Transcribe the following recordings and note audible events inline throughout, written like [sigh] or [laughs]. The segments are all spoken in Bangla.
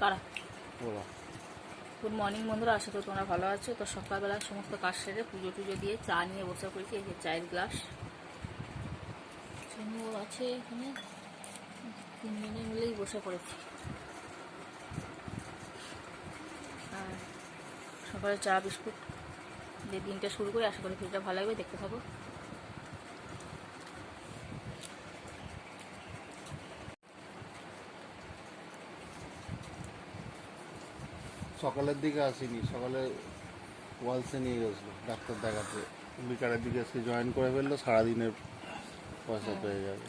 কারা? গুড মর্নিং বন্ধুরা আশা করি তোমরা ভালো আছো। তো সকালবেলা সমস্ত কাজ সেরে পুজো টুজো দিয়ে চা নিয়ে বসে পড়েছি এই যে চায়ের গ্লাস আছে এখানে। তিনজনে মিলেই বসে পড়েছি। আর সকালে চা বিস্কুট দিয়ে দিনটা শুরু করে। আশা করি ভিডিওটা ভালো লাগবে দেখতে থাকো। সকালের দিকে আসিনি সকালে ওয়ালসে নিয়ে গেছিল ডাক্তার দেখাতে। বিকালের দিকে সে জয়েন করে ফেলল সারাদিনের পয়সা পেয়ে যাবে।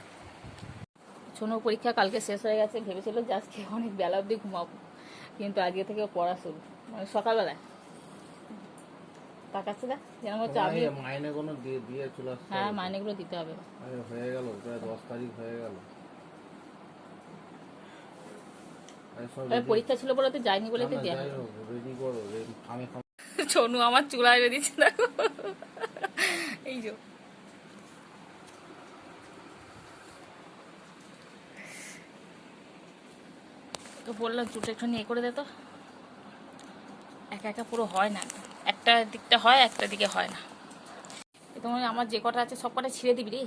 সোনুর পরীক্ষা কালকে শেষ হয়ে গেছে ভেবেছিল যে আজকে অনেক বেলা অবধি ঘুমাবো কিন্তু আজকে থেকে পড়া শুরু। মানে সকালবেলায়। তাকাচ্ছে না যেন হচ্ছে আমি মাইনে কোনো দিয়ে দিয়ে চলে হ্যাঁ মাইনেগুলো দিতে হবে। আরে হয়ে গেল প্রায় দশ তারিখ হয়ে গেল আরে সব তবে পরীক্ষা ছিল বলে বলে তো সোনু [laughs] আমার চুলায় বেরিয়েছে দেখো। এই যে। তো বললাম চুলটা একটু নিয়ে করে দে তো। একা একা পুরো হয় না। একটা দিকটা হয় একটা দিকে হয় না। তোমার আমার যে কটা আছে সব কটা ছিঁড়ে দিবি রে।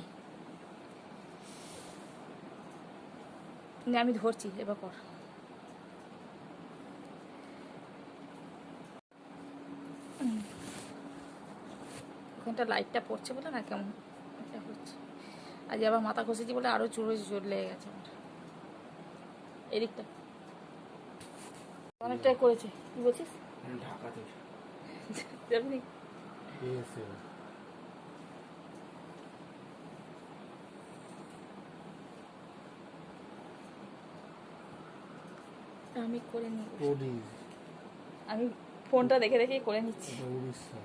আমি ধরছি এবার কর। ওখানটা লাইটটা পড়ছে বলে না কেমন হচ্ছে। আজ আবার মাথা ঘষেছি বলে আরও চুড়ো জোর লেগে গেছে আমার। এদিকটা। অনেকটাই করেছে। কি বলছিস? আমি করে নিই আমি ফোনটা দেখে দেখেই করে নিচ্ছি। উড়িষ্যা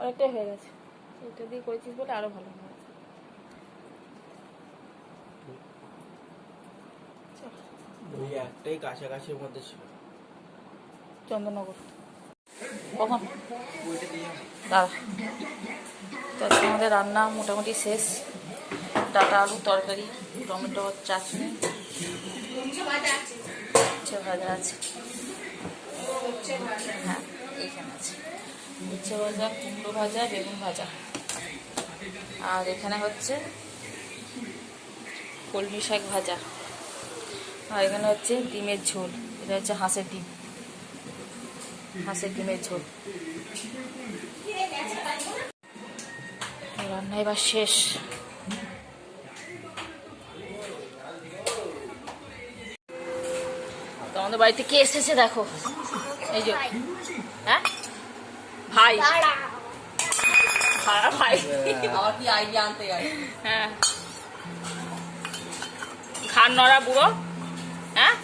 অনেকটাই হয়ে গেছে। এটা দিয়ে করেছিস বলে আরও ভালো হয়ে গেছে। চল, ওই একটাই কাছাকাছির মধ্যে ছিল। চন্দননগর। কখন? দাদা তো আমাদের রান্না মোটামুটি শেষ। ডাটা আলু তরকারি টমেটো চাটনি। ভাজা আছে। হ্যাঁ এইখানে আছে। উচ্ছে ভাজা, কুমড়ো ভাজা, বেগুন ভাজা। আর এখানে হচ্ছে কলমি শাক ভাজা। আর এখানে হচ্ছে ডিমের ঝোল। এটা হচ্ছে হাঁসের ডিম। হাঁসের ডিমের ঝোল। রান্না এবার শেষ। তোমাদের বাড়িতে কে এসেছে দেখো? এই যে হ্যাঁ? ভাই। ভাড়া ভাই। আবার কি আইডিয়া আনতে হ্যাঁ। ঘাড় নড়া বুড়ো। হ্যাঁ?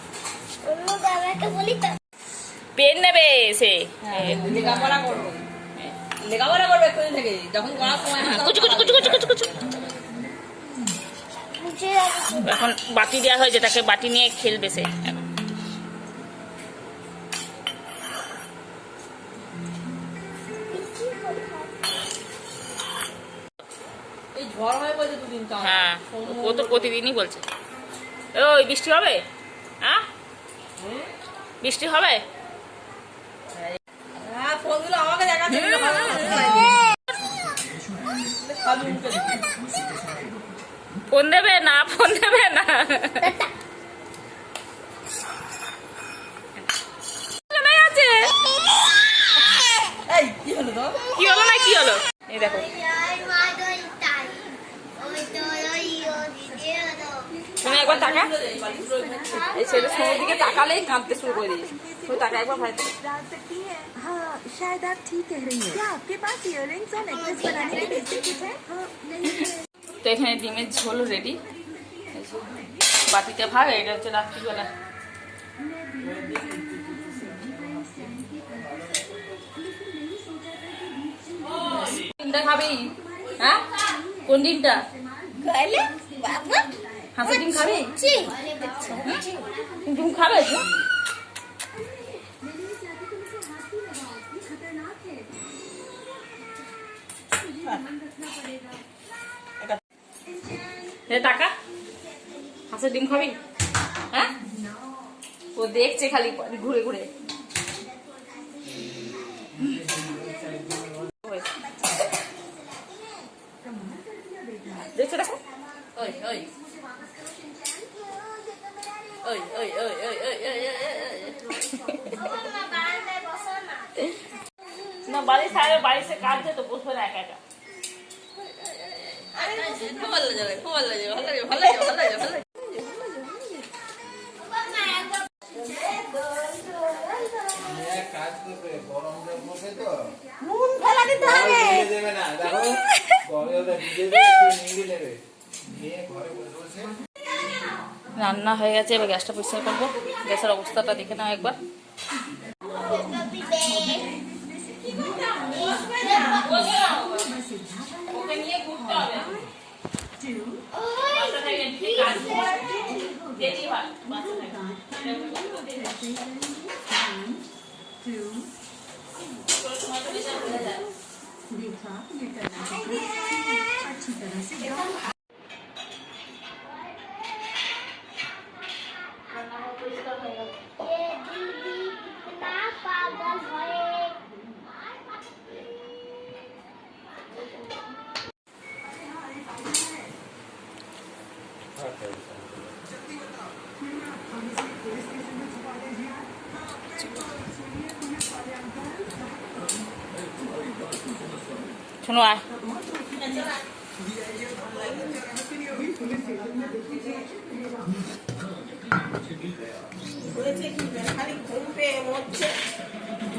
পেন নেবে সে। লেখাপড়া করবে। লেখাপড়া করবে এক্ষুনি থেকে যখন করার সময় কুচু কুচু কুচু কুচু কুচু কুচু। এখন বাটি দেওয়া হয়েছে তাকে বাটি নিয়ে খেলবে সে। প্রতিদিনই বলছে। ওই বৃষ্টি হবে? হ্যাঁ বৃষ্টি হবে? হ্যাঁ দেখি। ফোন দেবে না ফোন দেবে না। কি হলো না কি হলো? এই দেখো। তুমি একবার টাকা এই ছেলে সমুদ্র দিকে তাকালেই কাঁদতে শুরু করে দিয়েছে তুমি টাকা একবার ভাই डाल सकती हैं हाँ शायद आप ठीक कह रही हैं क्या आपके पास इयररिंग्स और नेकलेस बनाने की बेसिक किट है हाँ नहीं है তো এখানে ডিমের ঝোল রেডি বাটিতে ভাগ এটা হচ্ছে রাত্রিবেলা ডিমটা খাবি হ্যাঁ কোন ডিমটা হাঁসের ডিম খাবি? ডিম খাবে? টাকা? হাঁসের ডিম খাবি? হ্যাঁ? ও দেখছে খালি ঘুরে ঘুরে। দেবে একটু নিংড়ে নেবে নিয়ে ঘরে বসে বসে রান্না হয়ে গেছে এবার গ্যাসটা পরিষ্কার করব গ্যাসের অবস্থাটা দেখে নাও একবার देखा ये करना अच्छी तरह से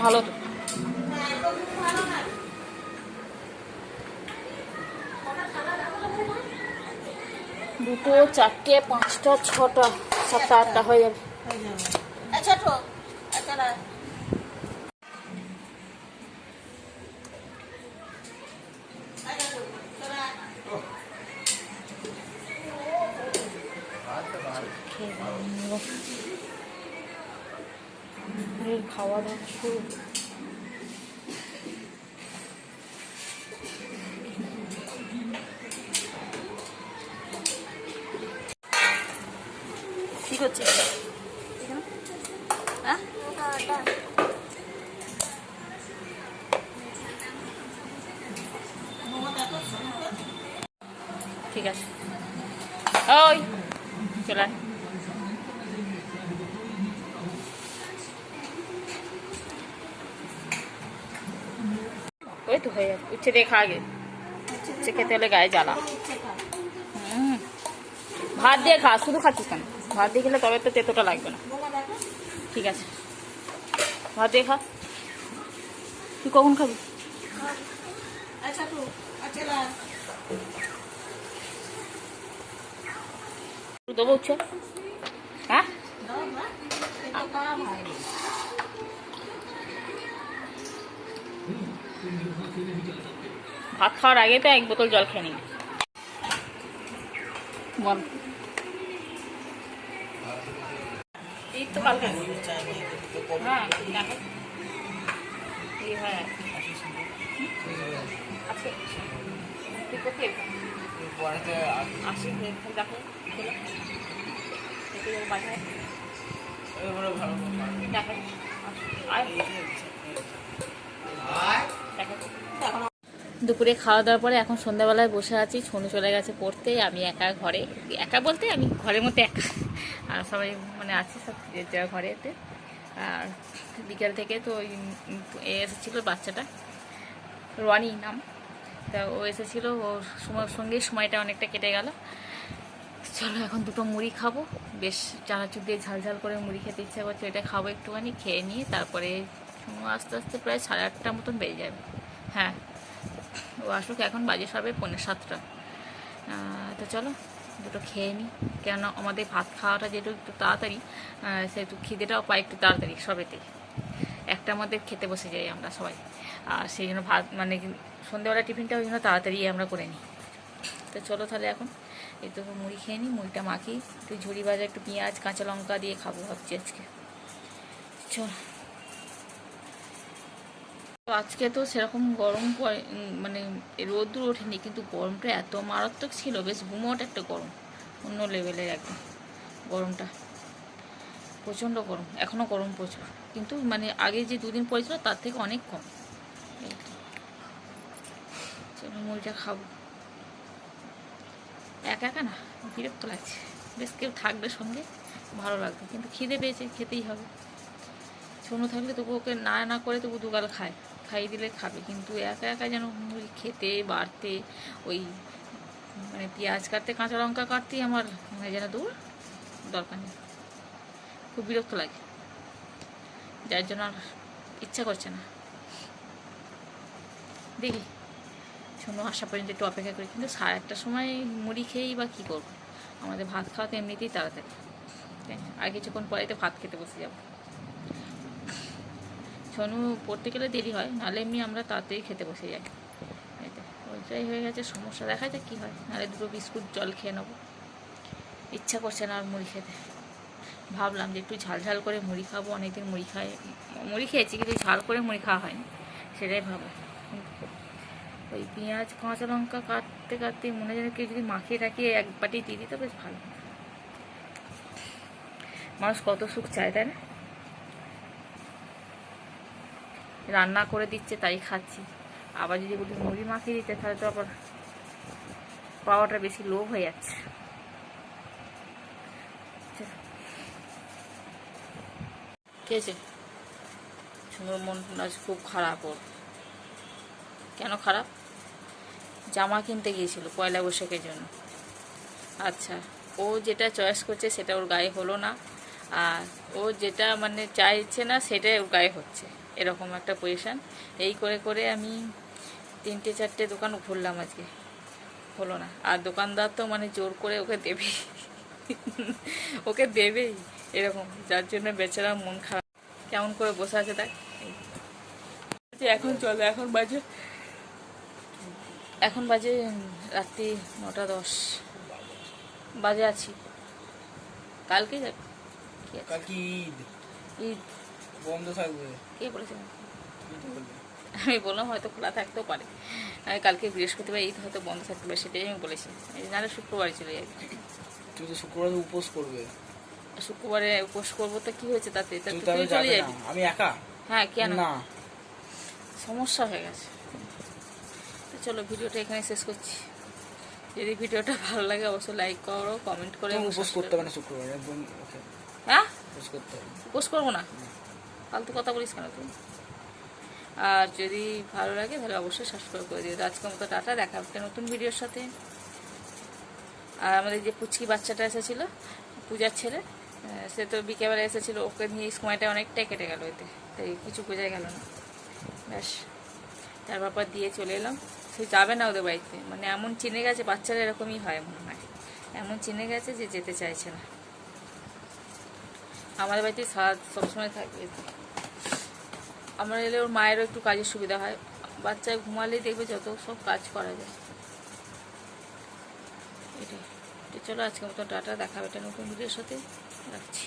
ভালো তো। দুটো চারটে পাঁচটা ছটা সাতটা আটটা হয়ে যাবে। ছোট। খাওয়া দাওয়া শুরু। কি করছিস? হ্যাঁ? ঠিক আছে। ওই চলে তো হয়ে যাবে উচ্ছে দিয়ে খা আগে উচ্ছে খেতে হলে গায়ে জ্বালা ভাত দিয়ে খা শুধু খাচ্ছিস কেন ভাত দিয়ে খেলে তবে তো তেতোটা লাগবে না ঠিক আছে ভাত দিয়ে খা তুই কখন খাবি দেবো উচ্ছে হ্যাঁ ভাত খাওয়ার আগে তো এক বোতল জল খেয়ে বল এই তো কালকে হ্যাঁ দেখো। এই হয় আজকে তুই কোথায় পড়াতে আসি দেখো। দেখে। যাব ভালো করে পারবে। দুপুরে খাওয়া দাওয়ার পরে এখন সন্ধ্যাবেলায় বসে আছি। ছনু চলে গেছে পড়তে, আমি একা ঘরে। একা বলতে আমি ঘরের মধ্যে একা। আর সবাই মানে আছি সব যার ঘরেতে। আর বিকেল থেকে তো ওই এসেছিল বাচ্চাটা, রনি নাম। তা ও এসেছিল, ওর সময় সঙ্গে সময়টা অনেকটা কেটে গেল। চলো এখন দুটো মুড়ি খাব। বেশ চানাচুর দিয়ে ঝাল ঝাল করে মুড়ি খেতে ইচ্ছা করছে এটা খাব একটুখানি, খেয়ে নিয়ে তারপরে আস্তে আস্তে প্রায় সাড়ে আটটার মতন বেজে যাবে। হ্যাঁ ও আসুক, এখন বাজে সবে পৌনে সাতটা। তো চলো, দুটো খেয়ে নিই কেননা আমাদের ভাত খাওয়াটা যেহেতু একটু তাড়াতাড়ি সেহেতু খিদেটাও পাই একটু তাড়াতাড়ি সবেতে। একটার মধ্যে খেতে বসে যাই আমরা সবাই। আর সেই জন্য ভাত মানে সন্ধ্যেবেলা টিফিনটা ওই জন্য তাড়াতাড়ি আমরা করে নিই তো চলো তাহলে এখন, এই তো মুড়ি খেয়ে নিই মুড়িটা মাখি একটু ঝুড়ি ভাজা, একটু পেঁয়াজ, কাঁচা লঙ্কা দিয়ে খাব ভাবছি আজকে। চলো। আজকে তো সেরকম গরম মানে রোদ্র ওঠেনি, কিন্তু গরমটা এত মারাত্মক ছিল, বেশ গুমোট একটা গরম, অন্য লেভেলের একদম গরমটা। প্রচণ্ড গরম এখনও গরম প্রচুর, কিন্তু মানে আগে যে দুদিন পড়েছিল তার থেকে অনেক কম। চলো মুড়িটা খাব। একা একা না, বিরক্ত লাগছে। বেশ কেউ থাকবে সঙ্গে, ভালো লাগবে, কিন্তু খিদে পেয়েছে, খেতেই হবে। ছোনো থাকলে তবু ওকে না না করে তবু দুগাল খায়। খাইয়ে দিলে খাবে। কিন্তু একা একা যেন খেতে, বাড়তে, ওই মানে পেঁয়াজ কাটতে, কাঁচা লঙ্কা কাটতেই আমার মানে যেন দূর দরকার নেই। খুব বিরক্ত লাগে। যার জন্য আর ইচ্ছা করছে না। দেখি শোনো আসা পর্যন্ত একটু অপেক্ষা করি। কিন্তু সাড়ে আটটার সময় মুড়ি খেয়েই বা কী করব? আমাদের ভাত খাওয়া তো এমনিতেই তাড়াতাড়ি? আর কিছুক্ষণ পরে তো ভাত খেতে বসে যাব। ছনু পড়তে গেলে দেরি হয়, নাহলে এমনি আমরা তাড়াতাড়ি খেতে বসে যাই। ওইটাই হয়ে গেছে, সমস্যা দেখা যাক কী হয়, নাহলে দুটো বিস্কুট, জল খেয়ে নেব। ইচ্ছা করছে না আর মুড়ি খেতে। ভাবলাম যে একটু ঝাল ঝাল করে মুড়ি খাব, অনেকদিন মুড়ি খাই, মুড়ি খেয়েছি কিন্তু ঝাল করে মুড়ি খাওয়া হয়নি, সেটাই ভাবো ওই পেঁয়াজ, কাঁচা লঙ্কা কাটতে কাটতে মনে যেন কেউ যদি মাখিয়ে টাকিয়ে এক বাটি দিয়ে দিত, বেশ ভালো। মানুষ কত সুখ চায়, তাই না? রান্না করে দিচ্ছে, তাই খাচ্ছি। আবার যদি বলি মুড়ি মাখিয়ে দিতে, তাহলে তো আবার পাওয়াটা বেশি লোভ হয়ে যাচ্ছে। খেয়েছে সুন্দর মন আজ খুব খারাপ ওর। কেন খারাপ? জামা কিনতে গিয়েছিল পয়লা বৈশাখের জন্য। আচ্ছা ও যেটা চয়েস করছে সেটা ওর গায়ে হলো না। আর ও যেটা মানে চাইছে না, সেটাই ওর গায়ে হচ্ছে। এরকম একটা পজিশান এই করে করে আমি তিনটে চারটে দোকান ঘুরলাম আজকে। হলো না। আর দোকানদার তো মানে জোর করে ওকে দেবেই ওকে দেবেই এরকম। যার জন্য বেচারা মন খারাপ। কেমন করে বসে আছে তাই এখন চলো এখন বাজে এখন বাজে রাত্রি নটা দশ। বাজে আছি। কালকে যাবে? ঈদ। ঈদ। বন্ধ থাকবে। কে বলেছে? আমি বললাম হয়তো খোলা থাকতেও পারে। আমি কালকে বৃহস্পতিবার ঈদ হয়তো বন্ধ থাকতে পারে সেটাই আমি বলেছি। এই নাহলে শুক্রবারে চলে যাবে। তুই তো শুক্রবার উপোস করবে। শুক্রবারে উপোস করব তো কি হয়েছে তাতে? তুই চলে যাবে আমি একা? হ্যাঁ কেন? না। সমস্যা হয়ে গেছে। তো চলো ভিডিওটা এখানে শেষ করছি। যদি ভিডিওটা ভালো লাগে অবশ্যই লাইক করো কমেন্ট করে উপোস করতে হবে না শুক্রবার হ্যাঁ? উপোস করতে হবে। পোস্ট করব না। ফালতু কথা বলিস কেন তুই? আর যদি ভালো লাগে, তাহলে অবশ্যই সাবস্ক্রাইব করে দিও। তো আজকের মতো টাটা, দেখা হবে নতুন ভিডিওর সাথে। আর আমাদের যে পুচকি বাচ্চাটা এসেছিল, পূজার ছেলে সে তো বিকেলবেলা এসেছিল, ওকে নিয়ে সময়টা অনেকটাই কেটে গেল এতে। তাই কিছু বোঝাই গেল না। ব্যাস, তার বাবা দিয়ে চলে এলাম। সে যাবে না ওদের বাড়িতে। মানে এমন চিনে গেছে, বাচ্চারা এরকমই হয় মনে হয়। এমন চিনে গেছে যে যেতে চাইছে না। আমাদের বাড়িতে সারা সবসময় থাকবে আমার এলে ওর মায়েরও একটু কাজের সুবিধা হয়। বাচ্চায় ঘুমালেই দেখবে যত সব কাজ করা যায়। এটাই। চলো আজকে মতো টাটা দেখাবে এটা নতুন ভিডিওর সাথে। রাখছি।